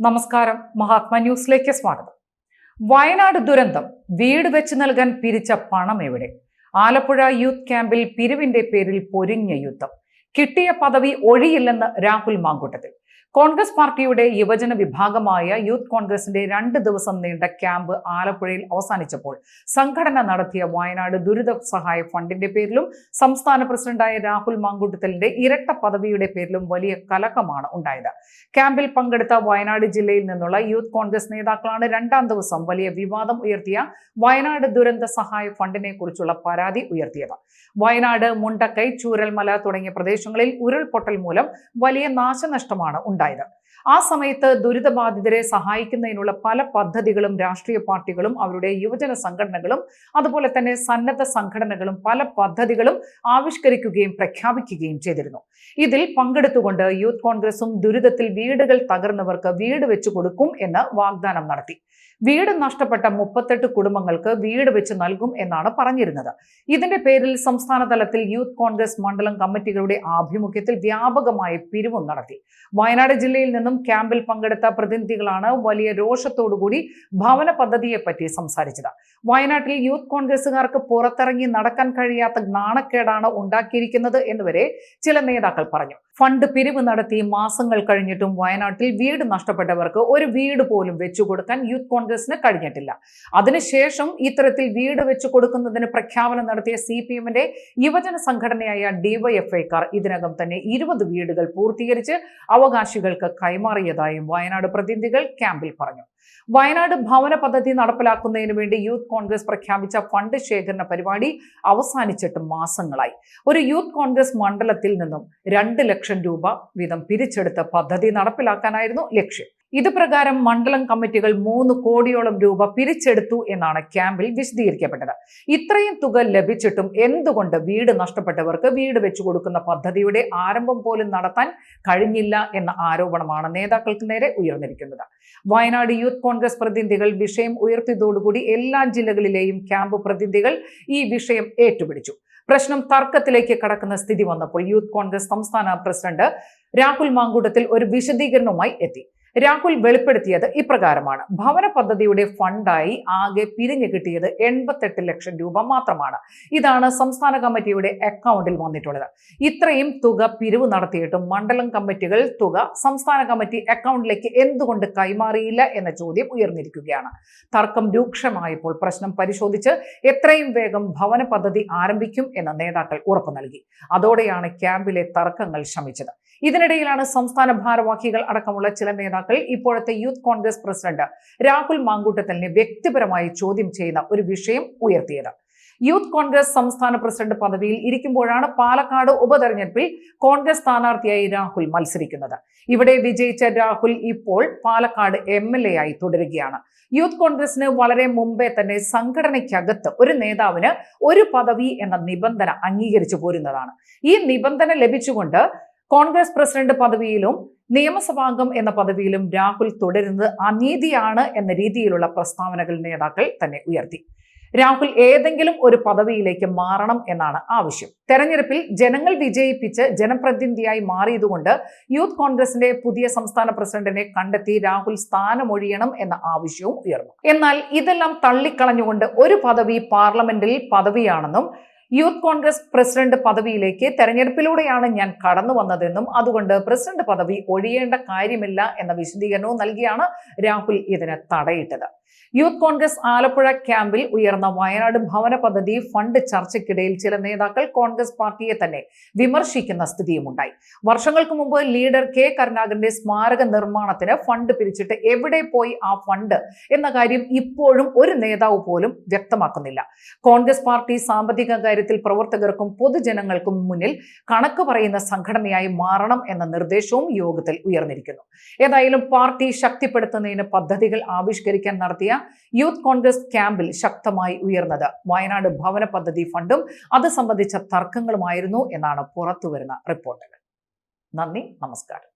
നമസ്കാരം. മഹാത്മാ ന്യൂസിലേക്ക് സ്വാഗതം. വയനാട് ദുരന്തം. വീട് വെച്ച് നൽകാൻ പിരിച്ച പണം എവിടെ? ആലപ്പുഴ യൂത്ത് ക്യാമ്പിൽ പിരിവിന്റെ പേരിൽ പൊരിഞ്ഞ യുദ്ധം. കിട്ടിയ പദവി ഒഴിയില്ലെന്ന് രാഹുൽ മാങ്കൂട്ടത്തിൽ. കോൺഗ്രസ് പാർട്ടിയുടെ യുവജന വിഭാഗമായ യൂത്ത് കോൺഗ്രസിന്റെ രണ്ട് ദിവസം നീണ്ട ക്യാമ്പ് ആലപ്പുഴയിൽ അവസാനിച്ചപ്പോൾ സംഘടന നടത്തിയ വയനാട് ദുരിത സഹായ ഫണ്ടിന്റെ പേരിലും സംസ്ഥാന പ്രസിഡന്റായ രാഹുൽ മാങ്കൂട്ടത്തലിന്റെ ഇരട്ട പദവിയുടെ പേരിലും വലിയ കലക്കമാണ് ഉണ്ടായത്. ക്യാമ്പിൽ പങ്കെടുത്ത വയനാട് ജില്ലയിൽ നിന്നുള്ള യൂത്ത് കോൺഗ്രസ് നേതാക്കളാണ് രണ്ടാം ദിവസം വലിയ വിവാദം ഉയർത്തിയ വയനാട് ദുരന്ത സഹായ ഫണ്ടിനെ കുറിച്ചുള്ള പരാതി ഉയർത്തിയത്. വയനാട് മുണ്ടക്കൈ ചൂരൽമല തുടങ്ങിയ പ്രദേശങ്ങളിൽ ഉരുൾപൊട്ടൽ മൂലം വലിയ നാശനഷ്ടമാണ് ഉണ്ടായത്. ആ സമയത്ത് ദുരിതബാധിതരെ സഹായിക്കുന്നതിനുള്ള പല പദ്ധതികളും രാഷ്ട്രീയ പാർട്ടികളും അവരുടെ യുവജന സംഘടനകളും അതുപോലെ തന്നെ സന്നദ്ധ സംഘടനകളും പല പദ്ധതികളും ആവിഷ്കരിക്കുകയും പ്രഖ്യാപിക്കുകയും ചെയ്തിരുന്നു. ഇതിൽ പങ്കെടുത്തുകൊണ്ട് യൂത്ത് കോൺഗ്രസും ദുരിതത്തിൽ വീടുകൾ തകർന്നവർക്ക് വീട് വെച്ചു കൊടുക്കും എന്ന് വാഗ്ദാനം നടത്തി. വീട് നഷ്ടപ്പെട്ട മുപ്പത്തെട്ട് കുടുംബങ്ങൾക്ക് വീട് വെച്ച് നൽകും എന്നാണ് പറഞ്ഞിരുന്നത്. ഇതിന്റെ പേരിൽ സംസ്ഥാന തലത്തിൽ യൂത്ത് കോൺഗ്രസ് മണ്ഡലം കമ്മിറ്റികളുടെ ആഭിമുഖ്യത്തിൽ വ്യാപകമായ പിരിവും നടത്തി. വയനാട് ജില്ലയിൽ നിന്നും ക്യാമ്പിൽ പങ്കെടുത്ത പ്രതിനിധികളാണ് വലിയ രോഷത്തോടുകൂടി ഭവന പദ്ധതിയെപ്പറ്റി സംസാരിച്ചത്. വയനാട്ടിൽ യൂത്ത് കോൺഗ്രസുകാർക്ക് പുറത്തിറങ്ങി നടക്കാൻ കഴിയാത്ത നാണക്കേടാണ് ഉണ്ടാക്കിയിരിക്കുന്നത് എന്നുവരെ ചില നേതാക്കൾ പറഞ്ഞു. ഫണ്ട് പിരിവ് നടത്തി മാസങ്ങൾ കഴിഞ്ഞിട്ടും വയനാട്ടിൽ വീട് നഷ്ടപ്പെട്ടവർക്ക് ഒരു വീട് പോലും വെച്ചു കൊടുക്കാൻ യൂത്ത് കോൺഗ്രസിന് കഴിഞ്ഞിട്ടില്ല. അതിനുശേഷം ഇത്തരത്തിൽ വീട് വെച്ചു കൊടുക്കുന്നതിന് പ്രഖ്യാപനം നടത്തിയ സി പി എമ്മിന്റെ യുവജന സംഘടനയായ ഡിവൈഎഫ്ഐക്കാർ ഇതിനകം തന്നെ ഇരുപത് വീടുകൾ പൂർത്തീകരിച്ച് അവകാശികൾക്ക് കൈമാറിയതായും വയനാട് പ്രതിനിധികൾ ക്യാമ്പിൽ പറഞ്ഞു. വയനാട് ഭവന പദ്ധതി നടപ്പിലാക്കുന്നതിന് വേണ്ടി യൂത്ത് കോൺഗ്രസ് പ്രഖ്യാപിച്ച ഫണ്ട് ശേഖരണ പരിപാടി അവസാനിച്ചിട്ട് മാസങ്ങളായി. ഒരു യൂത്ത് കോൺഗ്രസ് മണ്ഡലത്തിൽ നിന്നും രണ്ട് ലക്ഷം രൂപ വീതം പിരിച്ചെടുത്ത പദ്ധതി നടപ്പിലാക്കാനായിരുന്നു ലക്ഷ്യം. ഇത് പ്രകാരം മണ്ഡലം കമ്മിറ്റികൾ മൂന്ന് കോടിയോളം രൂപ പിരിച്ചെടുത്തു എന്നാണ് ക്യാമ്പിൽ വിശദീകരിക്കപ്പെട്ടത്. ഇത്രയും തുക ലഭിച്ചിട്ടും എന്തുകൊണ്ട് വീട് നഷ്ടപ്പെട്ടവർക്ക് വീട് വെച്ചു കൊടുക്കുന്ന പദ്ധതിയുടെ ആരംഭം പോലും നടത്താൻ കഴിഞ്ഞില്ല എന്ന ആരോപണമാണ് നേതാക്കൾക്ക് നേരെ ഉയർന്നിരിക്കുന്നത്. വയനാട് യൂത്ത് കോൺഗ്രസ് പ്രതിനിധികൾ വിഷയം ഉയർത്തിയതോടുകൂടി എല്ലാ ജില്ലകളിലെയും ക്യാമ്പ് പ്രതിനിധികൾ ഈ വിഷയം ഏറ്റുപിടിച്ചു. പ്രശ്നം തർക്കത്തിലേക്ക് കടക്കുന്ന സ്ഥിതി വന്നപ്പോൾ യൂത്ത് കോൺഗ്രസ് സംസ്ഥാന പ്രസിഡന്റ് രാഹുൽ മാങ്കൂട്ടത്തിൽ ഒരു വിശദീകരണവുമായി എത്തി. രാഹുൽ വെളിപ്പെടുത്തിയത് ഇപ്രകാരമാണ്. ഭവന പദ്ധതിയുടെ ഫണ്ടായി ആകെ പിരിഞ്ഞു കിട്ടിയത് എൺപത്തെട്ട് ലക്ഷം രൂപ മാത്രമാണ്. ഇതാണ് സംസ്ഥാന കമ്മിറ്റിയുടെ അക്കൗണ്ടിൽ വന്നിട്ടുള്ളത്. ഇത്രയും തുക പിരിവ് നടത്തിയിട്ടും മണ്ഡലം കമ്മിറ്റികൾ തുക സംസ്ഥാന കമ്മിറ്റി അക്കൗണ്ടിലേക്ക് എന്തുകൊണ്ട് കൈമാറിയില്ല എന്ന ചോദ്യം ഉയർന്നിരിക്കുകയാണ്. തർക്കം രൂക്ഷമായപ്പോൾ പ്രശ്നം പരിശോധിച്ച് എത്രയും വേഗം ഭവന പദ്ധതി ആരംഭിക്കും എന്ന നേതാക്കൾ ഉറപ്പു നൽകി. അതോടെയാണ് ക്യാമ്പിലെ തർക്കങ്ങൾ ശമിച്ചത്. ഇതിനിടയിലാണ് സംസ്ഥാന ഭാരവാഹികൾ അടക്കമുള്ള ചില നേതാക്കൾ ഇപ്പോഴത്തെ യൂത്ത് കോൺഗ്രസ് പ്രസിഡന്റ് രാഹുൽ മാങ്കൂട്ടത്തലിനെ വ്യക്തിപരമായി ചോദ്യം ചെയ്യുന്ന ഒരു വിഷയം ഉയർത്തിയത്. യൂത്ത് കോൺഗ്രസ് സംസ്ഥാന പ്രസിഡന്റ് പദവിയിൽ ഇരിക്കുമ്പോഴാണ് പാലക്കാട് ഉപതെരഞ്ഞെടുപ്പിൽ കോൺഗ്രസ് സ്ഥാനാർത്ഥിയായി രാഹുൽ മത്സരിക്കുന്നത്. ഇവിടെ വിജയിച്ച രാഹുൽ ഇപ്പോൾ പാലക്കാട് എം എൽ എ ആയി തുടരുകയാണ്. യൂത്ത് കോൺഗ്രസിന് വളരെ മുമ്പേ തന്നെ സംഘടനയ്ക്കകത്ത് ഒരു നേതാവിന് ഒരു പദവി എന്ന നിബന്ധന അംഗീകരിച്ചു പോരുന്നതാണ്. ഈ നിബന്ധന ലഭിച്ചുകൊണ്ട് കോൺഗ്രസ് പ്രസിഡന്റ് പദവിയിലും നിയമസഭാംഗം എന്ന പദവിയിലും രാഹുൽ തുടരുന്നത് അനീതിയാണ് എന്ന രീതിയിലുള്ള പ്രസ്താവനകൾ നേതാക്കൾ തന്നെ ഉയർത്തി. രാഹുൽ ഏതെങ്കിലും ഒരു പദവിയിലേക്ക് മാറണം എന്നാണ് ആവശ്യം. തെരഞ്ഞെടുപ്പിൽ ജനങ്ങൾ വിജയിപ്പിച്ച് ജനപ്രതിനിധിയായി മാറിയതുകൊണ്ട് യൂത്ത് കോൺഗ്രസിന്റെ പുതിയ സംസ്ഥാന പ്രസിഡന്റിനെ കണ്ടെത്തി രാഹുൽ സ്ഥാനമൊഴിയണം എന്ന ആവശ്യവും ഉയർന്നു. എന്നാൽ ഇതെല്ലാം തള്ളിക്കളഞ്ഞുകൊണ്ട് ഒരു പദവി പാർലമെന്റിൽ പദവിയാണെന്നും യൂത്ത് കോൺഗ്രസ് പ്രസിഡന്റ് പദവിയിലേക്ക് തെരഞ്ഞെടുപ്പിലൂടെയാണ് ഞാൻ കടന്നു വന്നതെന്നും അതുകൊണ്ട് പ്രസിഡന്റ് പദവി ഒഴിയേണ്ട കാര്യമില്ല എന്ന വിശദീകരണവും നൽകിയാണ് രാഹുൽ ഇതിന് തടയിട്ടത്. യൂത്ത് കോൺഗ്രസ് ആലപ്പുഴ ക്യാമ്പിൽ ഉയർന്ന വയനാട് ഭവന പദ്ധതി ഫണ്ട് ചർച്ചയ്ക്കിടയിൽ ചില നേതാക്കൾ കോൺഗ്രസ് പാർട്ടിയെ തന്നെ വിമർശിക്കുന്ന സ്ഥിതിയുമുണ്ടായി. വർഷങ്ങൾക്ക് മുമ്പ് ലീഡർ കെ കരുണാകരന്റെ സ്മാരക നിർമ്മാണത്തിന് ഫണ്ട് പിരിച്ചിട്ട് എവിടെ പോയി ആ ഫണ്ട് എന്ന കാര്യം ഇപ്പോഴും ഒരു നേതാവ് പോലും വ്യക്തമാക്കുന്നില്ല. കോൺഗ്രസ് പാർട്ടി സാമ്പത്തിക കാര്യത്തിൽ പ്രവർത്തകർക്കും പൊതുജനങ്ങൾക്കും മുന്നിൽ കണക്ക് പറയുന്ന സംഘടനയായി മാറണം എന്ന നിർദ്ദേശവും യോഗത്തിൽ ഉയർന്നിരിക്കുന്നു. ഏതായാലും പാർട്ടി ശക്തിപ്പെടുത്തുന്നതിന് പദ്ധതികൾ ആവിഷ്കരിക്കാൻ നടത്തിയ യൂത്ത് കോൺഗ്രസ് ക്യാമ്പിൽ ശക്തമായി ഉയർന്നത്. വയനാട് ഭവന പദ്ധതി ഫണ്ടും അത് സംബന്ധിച്ച തർക്കങ്ങളുമായിരുന്നു എന്നാണ് പുറത്തുവരുന്ന റിപ്പോർട്ടുകൾ. നന്ദി നമസ്കാരം.